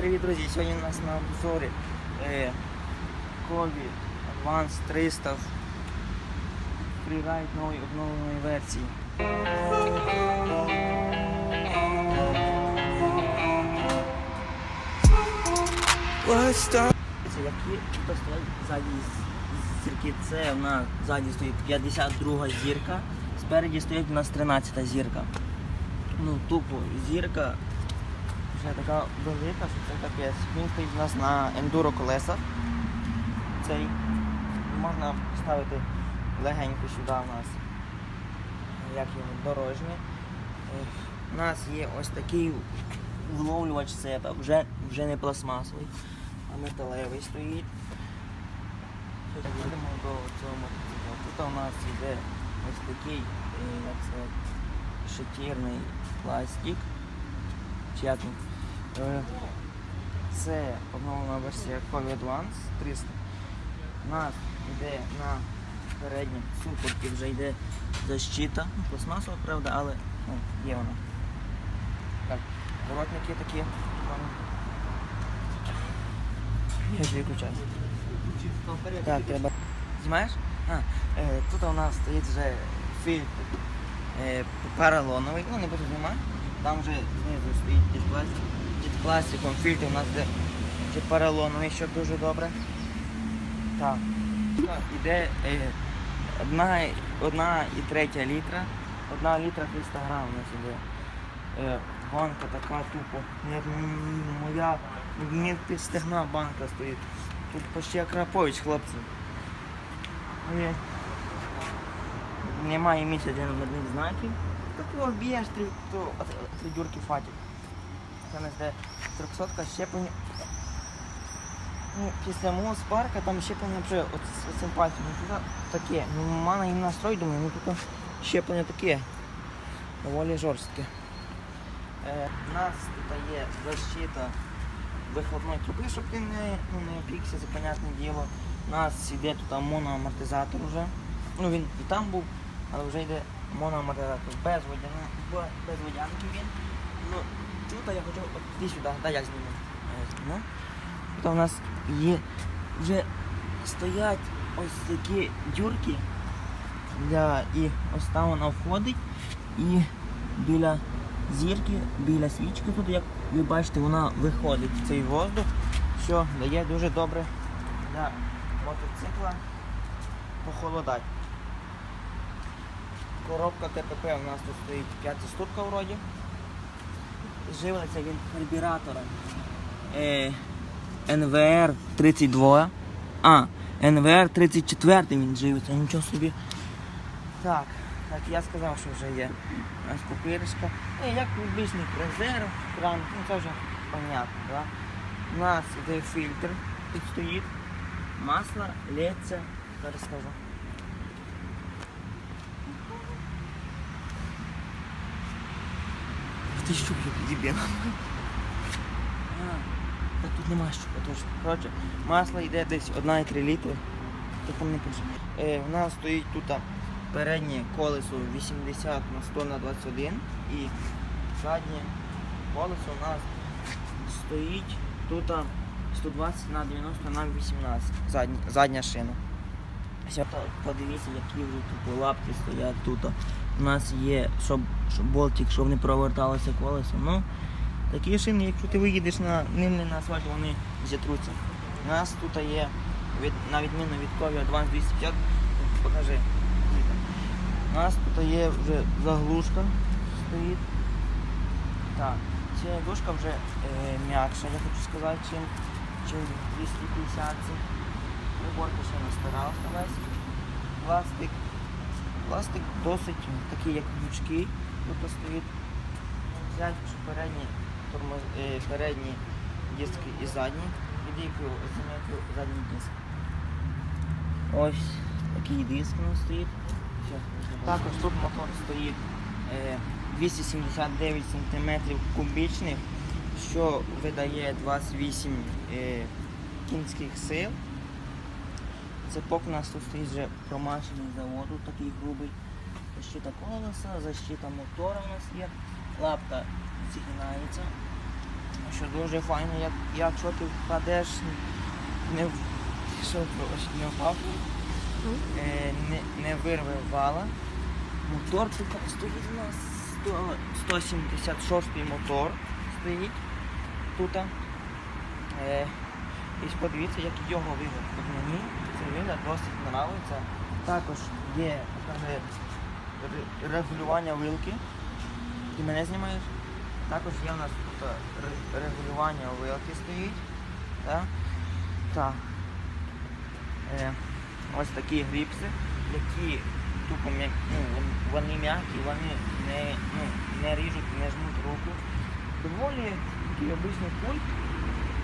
привіт, друзі! Сьогодні у нас на обзорі е, Кові Advance 300 Freeride нової обновленої версії. Які тут зірки. Це в нас ззаді стоїть 52 зірка, спереді стоїть у нас 13 зірка. Ну, тупо зірка вже така велика, що це капець. Він стоїть у нас на ендуро колесах. Цей можна ставити легенько сюди у нас, як його дорожнє. Е, У нас є ось такий вловлювач себе, вже, вже не пластмасовий, а металевий стоїть. Йдемо до цього мотоцикла. Тут у нас йде ось такий як це, шатірний пластик. Чи як він? Е, Це обновлена версія Covid Advance 300. У нас йде на передній супорті вже йде защита. Ну, Пластмасова, правда, але ну, є вона. Так, воротники такі. Я ж виключаю. Так, треба. Знімаєш? А, е, тут у нас стоїть вже фільтр е, поролоновий, ну не буду знімати. Там вже знизу стоїть пластик. Пластиком фільтр у нас де поролоновий, що дуже добре. Так. Іде е, одна, одна і третя літра. Одна літра 300 грам у нас іде. Е, банка така тупо. Як моя мені під стегна банка стоїть. Тут почти як Крапович, хлопці. Немає місця для номерних знаків. Такого б'єш то три дюрки фатів. Де 300 щеплення. Ну, після мого спарка там щеплення вже от з цим пальцем. Ну, таке. Ну, мана їм настрой, думаю, ну тут щеплення таке. Доволі жорстке. Е, у нас тут є защита вихлопної труби, щоб ти не, ну, не опікся, це понятне діло. У нас йде тут моноамортизатор вже. Ну він і там був, але вже йде моноамортизатор без водянки він. Ну, тут я хочу от іди сюди, дай я зніму. Зніму. Тут у нас є вже стоять ось такі дюрки для і ось там вона входить і біля зірки, біля свічки тут, як ви бачите, вона виходить в цей воздух, що дає дуже добре для мотоцикла похолодати. Коробка ТПП у нас тут стоїть п'ятиступка вроді. Живиться він карбюратором е, НВР 32. А, НВР 34 він живиться, нічого собі. Так, так я сказав, що вже є у нас купиришка. Ну, як обичний резерв, кран, ну це вже понятно, да? У нас іде фільтр, тут стоїть, масло лється, зараз скажу. Ти що дебіл? Так тут немає що точно. Коротше, масло йде десь 1,3 літри. Так там не пише. Е, у нас стоїть тут переднє колесо 80 на 100 на 21 і заднє колесо у нас стоїть тут 120 на 90 на 18. Задня, задня шина. Подивіться, які вже тупо лапки стоять тут. У нас є, щоб, щоб болтик, щоб не проверталося колесо. Ну, такі шини, якщо ти виїдеш на ним не на асфальт, вони зітруться. У нас тут є, від, на відміну від Кові Advance 250, покажи. У нас тут є вже заглушка стоїть. Так, ця заглушка вже е, м'якша, я хочу сказати, чим, чим 250. Приборка ще не старалася весь. Пластик. Пластик досить такий, як гнучкий. Тут стоїть. Взять передні, тормоз, е, передні диски і задні. Відійкою зам'якую задній диск. Ось такий диск у нас стоїть. Також тут мотор стоїть е, 279 см кубічних, що видає 28 е, кінських сил. Цепок у нас тут стоїть вже промашений заводу, такий грубий. Защита колеса, защита мотора у нас є. Лапка зігнається. що дуже файно, як, якщо ти впадеш, не, що, не впав, е, не, не вирве вала. Мотор тут стоїть у нас 100, 176 мотор стоїть тут. Е, і подивіться, як його вигляд. Цей досить подобається. Також є е, регулювання вилки. Ти мене знімаєш? Також є у нас тут регулювання вилки стоїть. Так. Так. Е, ось такі гріпси, які тупо м'я- ну, вони м'які, вони не, ну, не ріжуть, не жмуть руку. Доволі такий обичний пульт.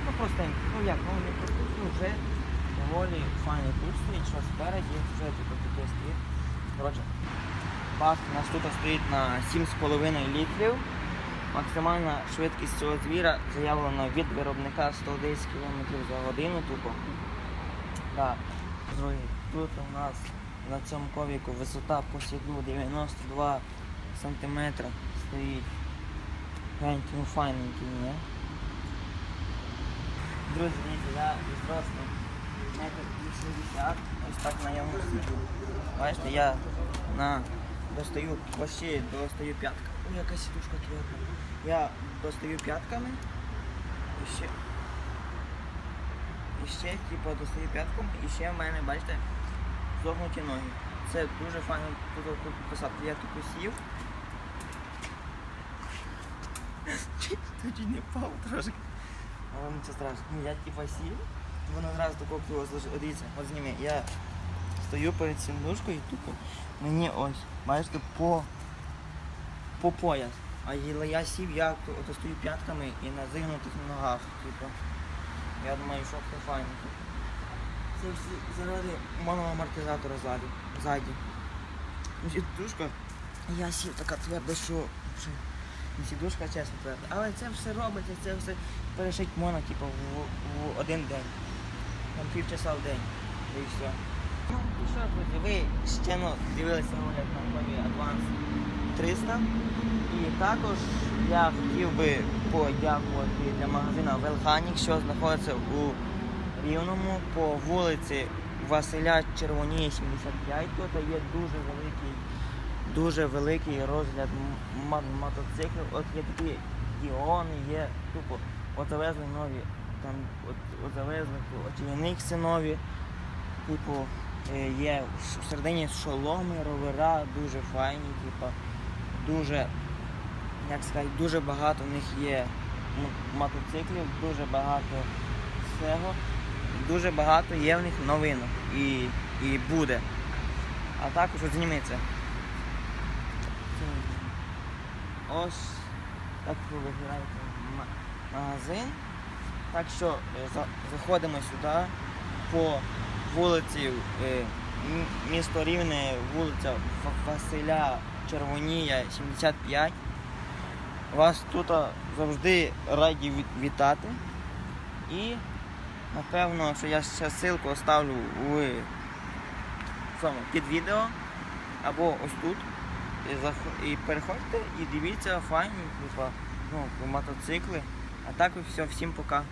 Ну просто, ну як, ну не просто, ну вже доволі файний пульт стоїть, що спереді вже тут таке стоїть. Коротше, бак у нас тут стоїть на 7,5 літрів. Максимальна швидкість цього звіра заявлена від виробника 110 км за годину тупо. Так. Друзі, тут у нас на цьому ковіку висота по сідлу 92 см стоїть. Гляньте, ну файненький, ні? Друзі, дивіться, я зросту метр 80, ось так на ньому сиджу. Бачите, я на достаю почти достаю п'ятка. Ой, яка сідушка тверда. Я достаю п'ятками і ще. І ще, типу, достаю п'ятком, і ще в мене, бачите, зогнуті ноги. Це дуже файно тут тут посадки. Я тут сів. Чуть не впав трошки. Але нічого страшного. Ну, я типа сів, воно одразу такого плюс. Дивіться, от зніми. Я стою перед цим ножкою і тупо мені ось, бачите, по, по пояс. А я сів, я то- ото стою п'ятками і на зигнутих ногах. Типу. Я думаю, що це файно. Це все заради моноамортизатора ззаді. ззаді. Ну, Сідушка. Я сів така тверда, що сідушка, чесно тверда. Але це все робиться, це все перешить можна, типу, в, в один день. Там півчаса в день. І все. Ну, і що, друзі, ви ще ну, дивилися огляд на Кові Advance 300. І також я хотів би подякувати для магазину Велханік, що знаходиться у Рівному по вулиці Василя Червоніє 75. Тут є дуже великий, дуже великий розгляд мотоциклів. От є такі діони, є тупо завезли нові, там от, от завезли очільники нові. Типу, е, є в середині шоломи, ровера, дуже файні, типу, дуже, як сказати, дуже багато в них є мотоциклів, дуже багато всього. Дуже багато є в них новинок і, і буде. А також от зніметься. Ось так виглядає магазин. Так що е, заходимо сюди по вулиці е, місто Рівне, вулиця Василя Червонія, 75. Вас тут завжди раді вітати. І напевно, що я ще ссылку оставлю в цьому під відео або ось тут. І, і переходьте і дивіться файні, ну, мотоцикли. А так все, всім пока.